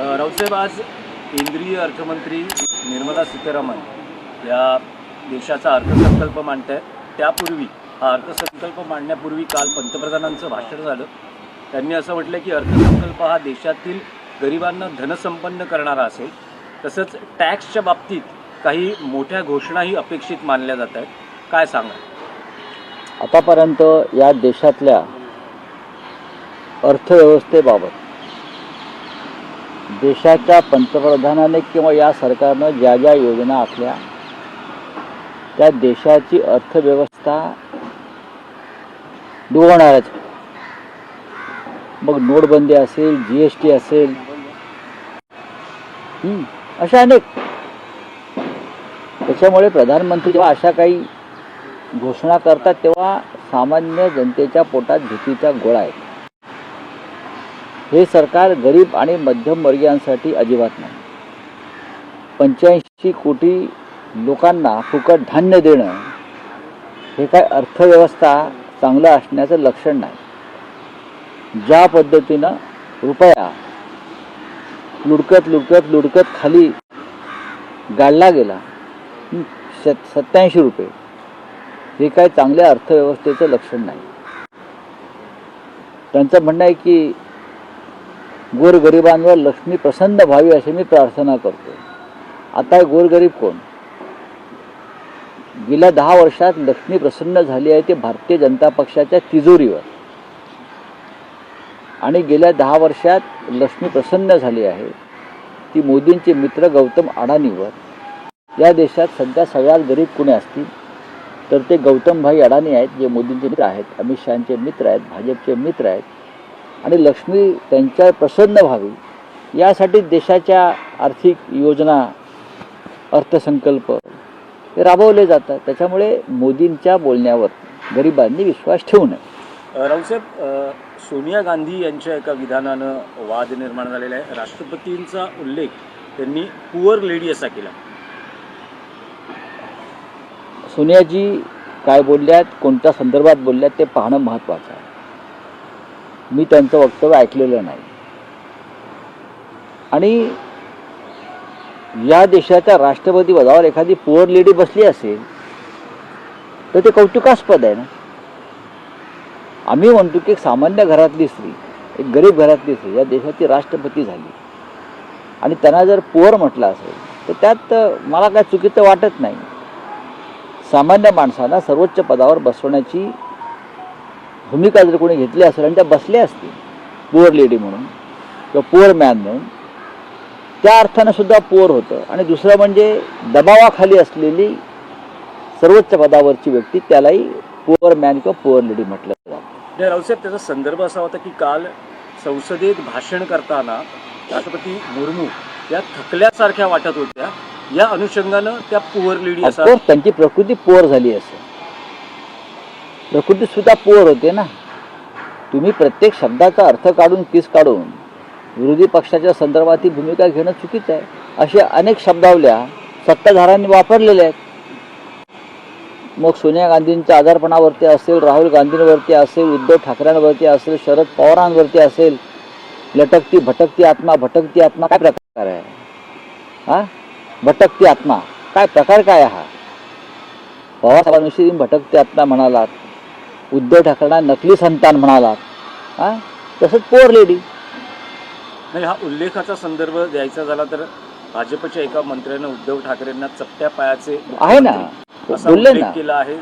अ, रावसाहेब आज केंद्रीय अर्थमंत्री निर्मला सीतारामन या देशाचा अर्थसंकल्प मांडत आहेत त्यापूर्वी हा अर्थसंकल्प मांडण्यापूर्वी काल पंतप्रधानांचं भाषण झालं. त्यांनी असं म्हटलं की अर्थसंकल्प हा देशातील गरिबांना धनसंपन्न करणारा असेल. तसंच टॅक्सच्या बाबतीत काही मोठ्या घोषणाही अपेक्षित मानल्या जात आहेत. काय सांगा आतापर्यंत या देशातल्या अर्थव्यवस्थेबाबत देशाच्या पंतप्रधानाने किंवा या सरकारनं ज्या ज्या योजना आखल्या त्या देशाची अर्थव्यवस्था डुबवणारच मग नोटबंदी असेल जी एस टी असेल अशा अनेक. त्याच्यामुळे प्रधानमंत्री जेव्हा अशा काही घोषणा करतात तेव्हा सामान्य जनतेच्या पोटात भीतीचा गोळा आहे. हे सरकार गरीब आणि मध्यमवर्गीयांसाठी अजिबात नाही. पंच्याऐंशी कोटी लोकांना फुकट धान्य देणं हे काय अर्थव्यवस्था चांगलं असण्याचं लक्षण नाही. ज्या पद्धतीनं रुपया लुडकत लुडकत लुडकत खाली गाडला गेला सत्याऐंशी रुपये हे काय चांगल्या अर्थव्यवस्थेचं लक्षण नाही. त्यांचं म्हणणं आहे की गोरगरिबांवर लक्ष्मी प्रसन्न व्हावी अशी मी प्रार्थना करतो आता गोरगरीब कोण? गेल्या दहा वर्षात लक्ष्मी प्रसन्न झाली आहे ते भारतीय जनता पक्षाच्या तिजोरीवर. आणि गेल्या दहा वर्षात लक्ष्मी प्रसन्न झाली आहे. ती मोदींचे मित्र गौतम अडाणीवर. या देशात सध्या सगळ्यात गरीब कुणी असतील? तर ते गौतमभाई अडाणी आहेत जे मोदींचे मित्र आहेत अमित शहाचे मित्र आहेत भाजपचे मित्र आहेत. आणि लक्ष्मी त्यांच्या प्रसन्न व्हावी. यासाठी देशाच्या आर्थिक योजना अर्थसंकल्प हे राबवले जातात. त्याच्यामुळे मोदींच्या बोलण्यावर गरिबांनी विश्वास ठेवू नये. रावसाहेब सोनिया गांधी यांच्या एका विधानानं वाद निर्माण झालेला आहे. राष्ट्रपतींचा उल्लेख त्यांनी पुअर लेडी असा केला. सोनियाजी काय बोलल्यात कोणत्या संदर्भात बोलल्यात ते पाहणं महत्त्वाचं आहे. मी त्यांचं वक्तव्य ऐकलेलं नाही. आणि या देशाच्या राष्ट्रपती पदावर एखादी पुअर लेडी बसली असेल तर ते कौतुकास्पद आहे ना? आम्ही म्हणतो की एक सामान्य घरातली स्त्री एक गरीब घरातली स्त्री या देशाची राष्ट्रपती झाली. आणि त्यांना जर पुअर म्हटलं असेल तर त्यात मला काय चुकीचं वाटत नाही. सामान्य माणसाला सर्वोच्च पदावर बसवण्याची भूमिका जर कोणी घेतली असेल आणि त्या बसल्या असतील पुअर लेडी म्हणून किंवा पुअर मॅन म्हणून त्या अर्थानं सुद्धा पुअर होतं. आणि दुसरं म्हणजे दबावाखाली असलेली सर्वोच्च पदावरची व्यक्ती त्यालाही पुअर मॅन किंवा पुअर लेडी म्हटलं जातं. रावसाहेब त्याचा संदर्भ असा होता की काल संसदेत भाषण करताना राष्ट्रपती मुर्मू या थकल्यासारख्या वाटत होत्या. या अनुषंगानं त्या पुअर लेडी त्यांची प्रकृती पोर झाली असेल. प्रकृतीसुद्धा पोर होते ना. तुम्ही प्रत्येक शब्दाचा अर्थ काढून किस काढून विरोधी पक्षाच्या संदर्भात ही भूमिका घेणं चुकीचं आहे. अशा अनेक शब्दावल्या सत्ताधाऱ्यांनी वापरलेल्या आहेत. मग सोनिया गांधींच्या आजारपणावरती असेल राहुल गांधींवरती असेल उद्धव ठाकरेंवरती असेल शरद पवारांवरती असेल लटकती भटकती आत्मा भटकती आत्मा काय प्रकार आहे? हा? भटकती आत्मा काय प्रकार काय हा? पवारसाहेबांविषयी भटकती आत्मा म्हणालात. उद्धव ठाकरेंना नकली संतान म्हणालात. हा? तसंच पोर लेडी नाही हा उल्लेखाचा संदर्भ द्यायचा झाला तर भाजपच्या एका मंत्र्यानं उद्धव ठाकरेंना चपट्या पायाचे आहे ना. बोलले ना. केला आहे.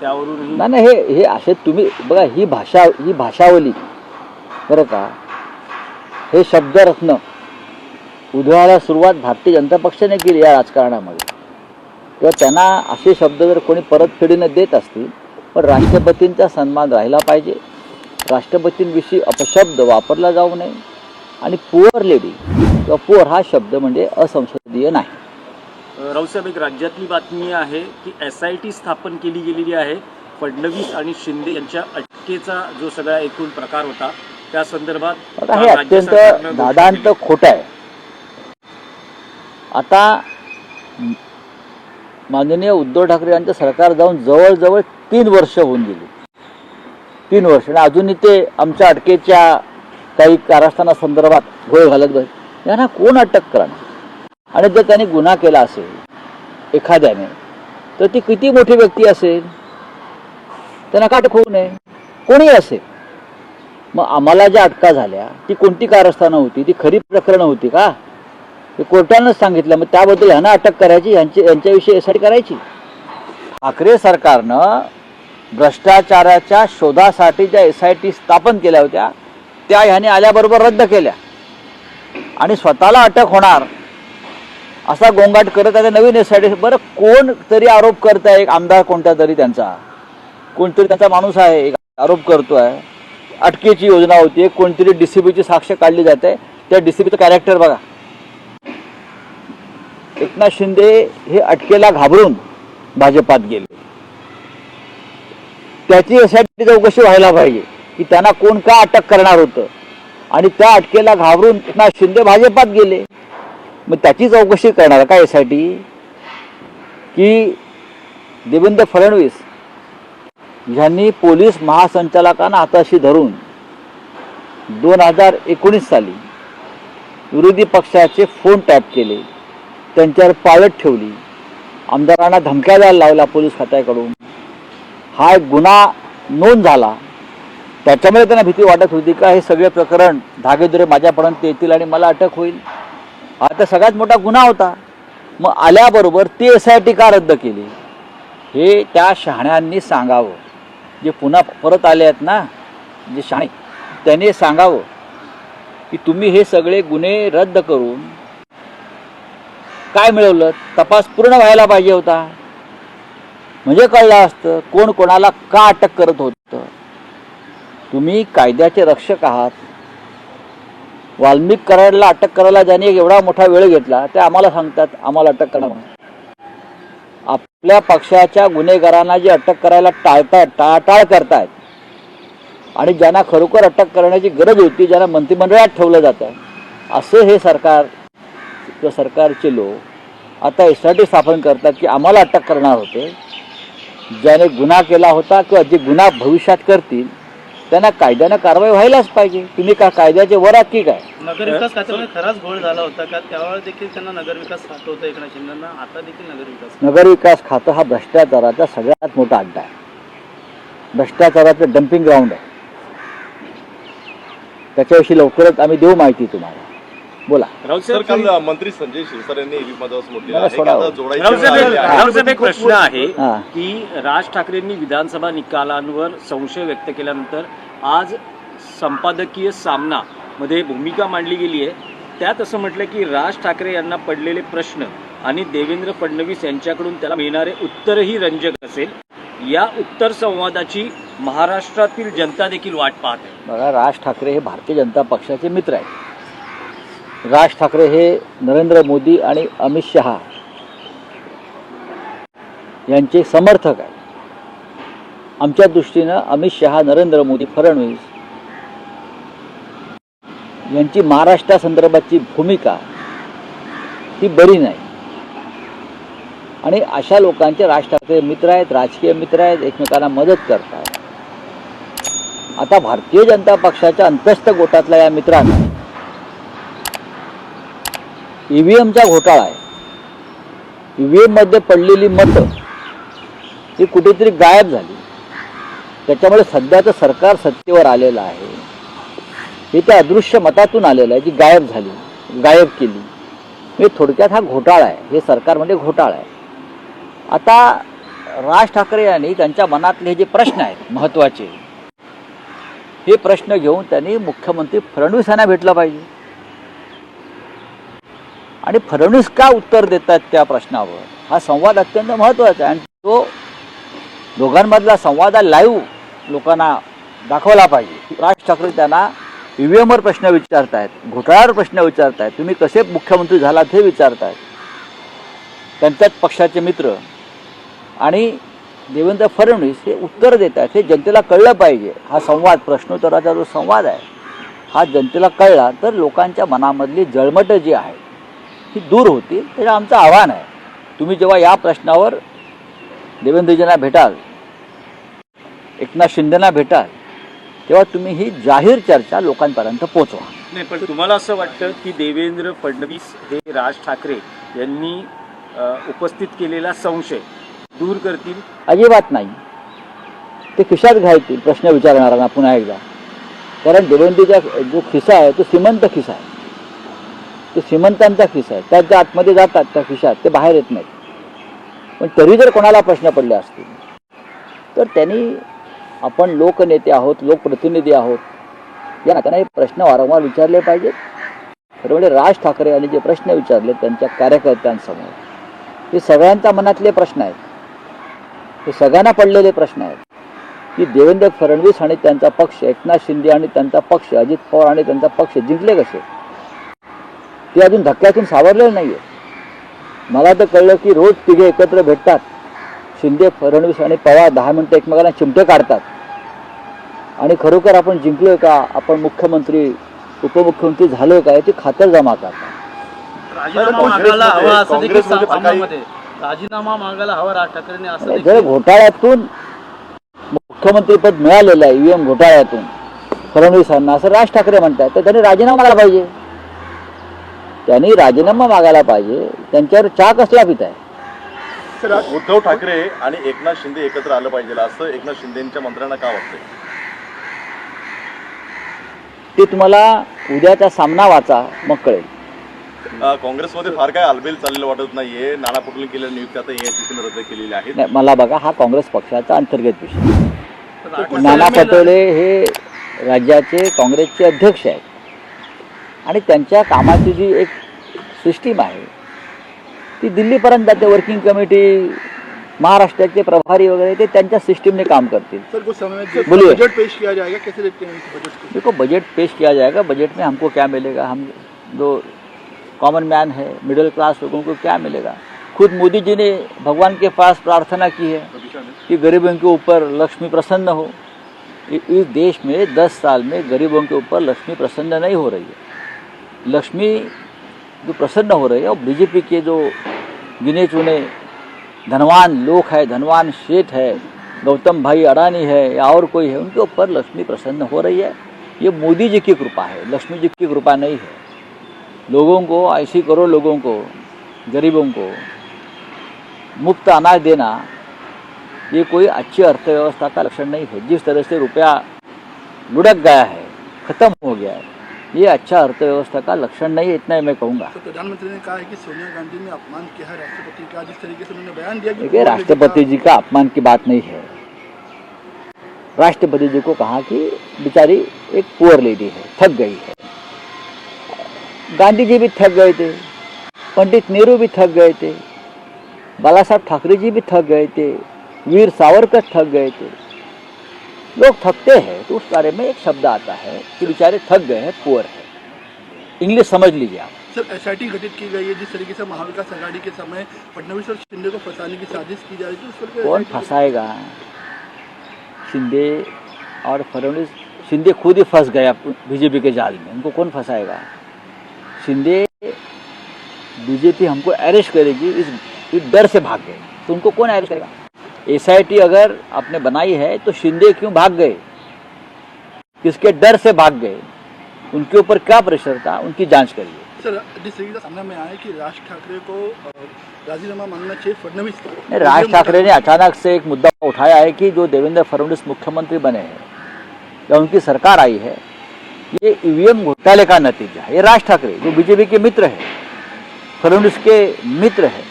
त्यावरूनही नाही नाही हे हे असे तुम्ही बघा ही भाषा ही भाषावली. बरं का? हे शब्दरत्न. उधळायला सुरुवात भारतीय जनता पक्षाने केली या राजकारणामध्ये. किंवा त्यांना असे शब्द जर कोणी परतफेडीनं देत असतील पण राष्ट्रपतींचा सन्मान राहिला पाहिजे. राष्ट्रपतींविषयी अपशब्द वापरला जाऊ नये. आणि पुअर लेडी किंवा पुअर हा शब्द म्हणजे असंसदीय नाही. अ, रावसाहेब एक राज्यातली बातमी आहे की एस आय टी स्थापन केली गेलेली आहे. फडणवीस आणि शिंदे यांच्या अटकेचा जो सगळा एकूण प्रकार होता त्या संदर्भात आता हे अत्यंत दादांत. खोटं आहे. आता माननीय उद्धव ठाकरे यांचं सरकार जाऊन जवळजवळ तीन वर्ष होऊन गेली. तीन वर्ष. आणि अजूनही ते आमच्या अटकेच्या काही कारस्थाना संदर्भात घोळ घालत बस यांना कोण अटक करणार? आणि जर त्याने गुन्हा केला असेल एखाद्याने तर ती किती मोठी व्यक्ती असेल? त्यांना का अटक होऊ नये. कोणी असेल. मग आम्हाला ज्या अटका झाल्या ती कोणती कारस्थानं होती? ती खरी प्रकरणं होती का? ते कोर्टानंच सांगितलं. मग त्याबद्दल ह्यांना अटक करायची यांची यांच्याविषयी यासाठी करायची. ठाकरे सरकारनं भ्रष्टाचाराच्या शोधासाठी ज्या एस आय टी स्थापन केल्या होत्या त्या ह्याने आल्याबरोबर रद्द केल्या. आणि स्वतःला अटक होणार असा गोंगाट करत आहे नवीन एस आय टी बरं कोण तरी आरोप करत आहे एक आमदार कोणता तरी त्यांचा. कोणतरी त्यांचा माणूस आहे एक आरोप करतोय. अटकेची योजना होती कोणतरी डी सी बीची साक्ष काढली जाते. त्या डी सी बीचं कॅरेक्टर बघा. एकनाथ शिंदे हे अटकेला घाबरून भाजपात गेले. त्याची यासाठी चौकशी व्हायला पाहिजे की त्यांना कोण का अटक करणार होतं? आणि त्या अटकेला घाबरून एकनाथ शिंदे भाजपात गेले. मग त्याची चौकशी करणार का यासाठी की देवेंद्र फडणवीस यांनी पोलीस महासंचालकांना हाताशी धरून दोन हजार एकोणीस साली विरोधी पक्षाचे फोन टॅप केले. त्यांच्यावर पाळत ठेवली. आमदारांना धमक्या द्यायला लावला पोलीस खात्याकडून. हा एक गुन्हा नोंद झाला. त्याच्यामुळे त्यांना भीती वाटत होती का हे सगळे प्रकरण धागेदुरे माझ्यापर्यंत येतील आणि मला अटक होईल? हा तर सगळ्यात मोठा गुन्हा होता. मग आल्याबरोबर ती एस आय टी का रद्द केली? हे त्या शहाण्यांनी सांगावं. जे पुन्हा परत आले आहेत ना जे शहाणे त्याने सांगावं की तुम्ही हे सगळे गुन्हे रद्द करून काय मिळवलं? तपास पूर्ण व्हायला पाहिजे होता. म्हणजे कळलं असतं कोण कोणाला का अटक करत होतं. तुम्ही कायद्याचे रक्षक आहात. वाल्मिक कराडला अटक करायला ज्याने एवढा मोठा वेळ घेतला ते आम्हाला सांगतात आम्हाला अटक करा आपल्या पक्षाच्या गुन्हेगारांना जे अटक करायला टाळतायत टाळटाळ करतायत आणि ज्यांना खरोखर अटक करण्याची गरज होती ज्यांना मंत्रिमंडळात ठेवलं जातं असं हे सरकार किंवा सरकारचे लोक आता यासाठी स्थापन करतात की आम्हाला अटक करणार होते. ज्याने गुन्हा केला होता किंवा जे गुन्हा भविष्यात करतील त्यांना कायद्यानं कारवाई व्हायलाच पाहिजे. तुम्ही का कायद्याचे वर आहात की काय? नगरविकास खात्यामध्ये खराच घोळ झाला होता. का त्यावेळेस देखील त्यांना नगरविकास खातं होतं एकनाथ शिंदेना. आता देखील नगरविकास नगरविकास खातं हा भ्रष्टाचाराचा सगळ्यात मोठा अड्डा आहे. भ्रष्टाचाराचं डम्पिंग ग्राउंड आहे. त्याच्याविषयी लवकरच आम्ही देऊ माहिती तुम्हाला. बोला. सर काल मंत्री संजय शिरसाट यांनी एबी म्हटलेलं एक- प्रश्न आहे हा. की राज ठाकरेंनी विधानसभा निकालांवर संशय व्यक्त केल्यानंतर आज संपादकीय सामना मध्ये भूमिका मांडली गेली आहे. त्यात असं म्हटलं की राज ठाकरे यांना पडलेले प्रश्न आणि देवेंद्र फडणवीस यांच्याकडून त्याला मिळणारे उत्तरही रंजक असेल. या उत्तर संवादाची महाराष्ट्रातील जनता देखील वाट पाहते. बघा राज ठाकरे हे भारतीय जनता पक्षाचे मित्र आहेत. राज ठाकरे हे नरेंद्र मोदी आणि अमित शहा यांचे समर्थक आहे आमच्या दृष्टीनं अमित शहा नरेंद्र मोदी फडणवीस यांची महाराष्ट्रासंदर्भातची भूमिका ही बरी नाही. आणि अशा लोकांचे राज ठाकरे मित्र आहेत राजकीय मित्र आहेत एकमेकांना मदत करतात आता भारतीय जनता पक्षाच्या अंतस्थ गोटातल्या या मित्रांना ईव्हीएमचा घोटाळा आहे. इ व्ही एममध्ये पडलेली मतं ही कुठेतरी गायब झाली. त्याच्यामुळे सध्याचं सरकार सत्तेवर आलेलं आहे. हे त्या अदृश्य मतातून आलेलं आहे ती गायब झाली गायब केली. म्हणजे थोडक्यात हा घोटाळा आहे. हे सरकारमध्ये घोटाळा आहे. आता राज ठाकरे यांनी त्यांच्या मनातले जे प्रश्न आहेत महत्त्वाचे हे प्रश्न घेऊन त्यांनी मुख्यमंत्री फडणवीस यांना भेटलं पाहिजे. आणि फडणवीस का उत्तर देतात त्या प्रश्नावर? हा संवाद अत्यंत महत्त्वाचा आहे. आणि तो दोघांमधला संवाद हा लाईव्ह लोकांना दाखवला पाहिजे. राज ठाकरे त्यांना ईव्हीएमवर प्रश्न विचारतायत घोटाळ्यावर प्रश्न विचारतायत. तुम्ही कसे मुख्यमंत्री झालात हे विचारतायत. त्यांच्याच पक्षाचे मित्र आणि देवेंद्र फडणवीस हे उत्तर देत आहेत हे जनतेला कळलं पाहिजे. हा संवाद प्रश्नोत्तराचा जो संवाद आहे हा जनतेला कळला तर लोकांच्या मनामधली जळमटं जी आहे ही दूर होतील त्याचं आमचं आव्हान आहे. तुम्ही जेव्हा या प्रश्नावर देवेंद्रजींना भेटाल एकनाथ शिंदेना भेटाल तेव्हा तुम्ही ही जाहीर चर्चा लोकांपर्यंत पोचवा. नाही पण तुम्हाला असं वाटतं की देवेंद्र फडणवीस हे राज ठाकरे यांनी उपस्थित केलेला संशय दूर करतील? अजिबात नाही. ते खिशात घालतील प्रश्न विचारणारा पुन्हा एकदा. कारण देवेंद्रचा जो खिसा आहे तो श्रीमंत खिसा आहे. तो श्रीमंतांचा खिसा आहे. त्याच्या आतमध्ये जातात त्या खिशात. ते बाहेर येत नाहीत. पण तरी जर कोणाला प्रश्न पडले असतील तर त्यांनी आपण लोकनेते आहोत लोकप्रतिनिधी आहोत या नात्याने हे प्रश्न वारंवार विचारले पाहिजेत. खरं म्हणजे राज ठाकरे यांनी जे प्रश्न विचारले त्यांच्या कार्यकर्त्यांसमोर हे सगळ्यांच्या मनातले प्रश्न आहेत. हे सगळ्यांना पडलेले प्रश्न आहेत. की देवेंद्र फडणवीस आणि त्यांचा पक्ष एकनाथ शिंदे आणि त्यांचा पक्ष अजित पवार आणि त्यांचा पक्ष जिंकले कसे? ते अजून धक्क्यातून सावरलेलं नाही आहे मला तर कळलं की रोज तिघे एकत्र भेटतात. शिंदे फडणवीस आणि पवार दहा मिनटं एकमेकांना चिमटे काढतात. आणि खरोखर आपण जिंकलोय का? आपण मुख्यमंत्री उपमुख्यमंत्री झालोय का? याची खातर जमा करतात राजीनामा मागायला हवा राज ठाकरेंनी असं आणि देखील जर घोटाळ्यातून मुख्यमंत्रीपद मिळालेलं आहे ईव्हीएम घोटाळ्यातून फडणवीसांना असं राज ठाकरे म्हणतात तर त्यांनी राजीनामा मागायला पाहिजे. त्यांनी राजीनामा मागायला पाहिजे. त्यांच्यावर चहा कसला पित आहे? उद्धव ठाकरे आणि एकनाथ शिंदे एकत्र आलं पाहिजे असं एकनाथ शिंदेच्या मंत्र्यांना का वाटतंय? ते तुम्हाला उद्याचा सामना वाचा मग कळेल काँग्रेसमध्ये फार काय आलबेल चाललेलं वाटत नाहीये. नाना पटोले केलेल्या नियुक्ती आता एआयसीसीने रद्द केलेली आहेत. नाही मला बघा हा काँग्रेस पक्षाचा अंतर्गत विषय. नाना पटोले हे राज्याचे काँग्रेसचे अध्यक्ष आहेत. आणि त्यांच्या कामाची जी एक सिस्टीम आहे ती दिल्लीपर्यंत जाते वर्किंग कमिटी महाराष्ट्राचे प्रभारी वगैरे ते त्यांच्या सिस्टीमने काम करतील. सर कुछ समय बोलिए। बजट पेश किया जाएगा? कैसे देखते हैं बजट देखो बजट पेश किया जाएगा। बजट में हमको क्या मिलेगा? हम जो कॉमन मैन है मिडिल क्लास लोगों को क्या मिलेगा? खुद मोदी जी ने भगवान के पास प्रार्थना की है कि गरीबों के ऊपर लक्ष्मी प्रसन्न हो। इस देश में दस साल में गरीबों के ऊपर लक्ष्मी प्रसन्न नहीं हो रही है। लक्ष्मी जो प्रसन्न हो रही है, और बीजेपी के जो गिने चुने धनवान लोग है, धनवान शेठ है, गौतम भाई अडानी है, या और कोई है, उनके ऊपर लक्ष्मी प्रसन्न हो रही है। ये मोदी जी की कृपा है, लक्ष्मी जी की कृपा नहीं है। लोगों को, ऐसी करोड़ लोगों को, गरीबों को मुफ़्त अनाज देना, ये कोई अच्छी अर्थव्यवस्था का लक्षण नहीं है। जिस तरह से रुपया लुढ़क गया है, ख़त्म हो गया है। ये अच्छा अर्थव्यवस्था का लक्षण नहीं है इतना ही मैं कहूँगा। तो प्रधानमंत्री ने कहा है कि सोनिया गांधी ने अपमान किया है राष्ट्रपति का जिस तरीके से उन्होंने बयान दिया देखिए राष्ट्रपति जी का अपमान की बात नहीं है। राष्ट्रपति जी को कहा कि बेचारी एक पुअर लेडी है थक गई है। गांधी जी भी थक गए थे पंडित नेहरू भी थक गए थे बाला साहब ठाकरे जी भी थक गए थे वीर सावरकर थक गए थे। लोग थकते हैं तो उस बारे में एक शब्द आता है कि बेचारे थक गए हैं पुअर है। इंग्लिश समझ लीजिए आप। सर एस आई गठित की गई है जिस तरीके से महाविकास आघाड़ी के समय फडणवीस और शिंदे को फंसाने की साजिश की जा रही थी उस कौन फंसाएगा? शिंदे और फडनवीस शिंदे खुद ही फंस गए बीजेपी के जाल में। उनको कौन फंसाएगा? शिंदे बीजेपी हमको अरेस्ट करेगी इस डर से भाग गए। तो उनको कौन अरेस्ट करेगा? एसआईटी अगर आपने बनाई है तो शिंदे क्यों भाग गए? किसके डर से भाग गए? उनके ऊपर क्या प्रेशर था? उनकी जाँच करिए। सर सामने में आया कि राज ठाकरे को राजीनामा मांगना चाहिए फडणवीस नहीं, राज ठाकरे ने अचानक से एक मुद्दा उठाया है कि जो देवेंद्र फडणवीस मुख्यमंत्री बने हैं या उनकी सरकार आई है ये ईवीएम घोटाले का नतीजा है। ये राज ठाकरे जो बीजेपी के मित्र है फडणवीस के मित्र है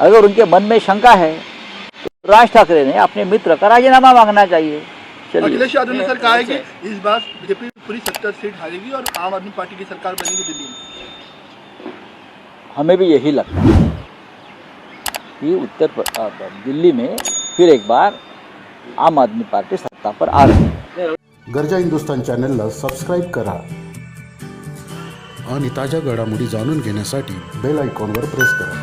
अगर उनके मन में शंका है राज ठाकरे ने अपने मित्र का राजीनामा मांगना चाहिए। अखिलेश यादव ने सर कहा है कि इस बार बीजेपी पूरी सत्तर सीट हारेगी और आम आदमी पार्टी की सरकार बनेगी दिल्ली में। हमें भी यही लगता है कि उत्तर दिल्ली में फिर एक बार आम आदमी पार्टी सत्ता पर आ रही है। गरजा हिंदुस्तान चॅनलला सबस्क्राईब करा आणि ताज्या घडामोडी जाणून घेण्यासाठी बेल आयकॉनवर प्रेस करा.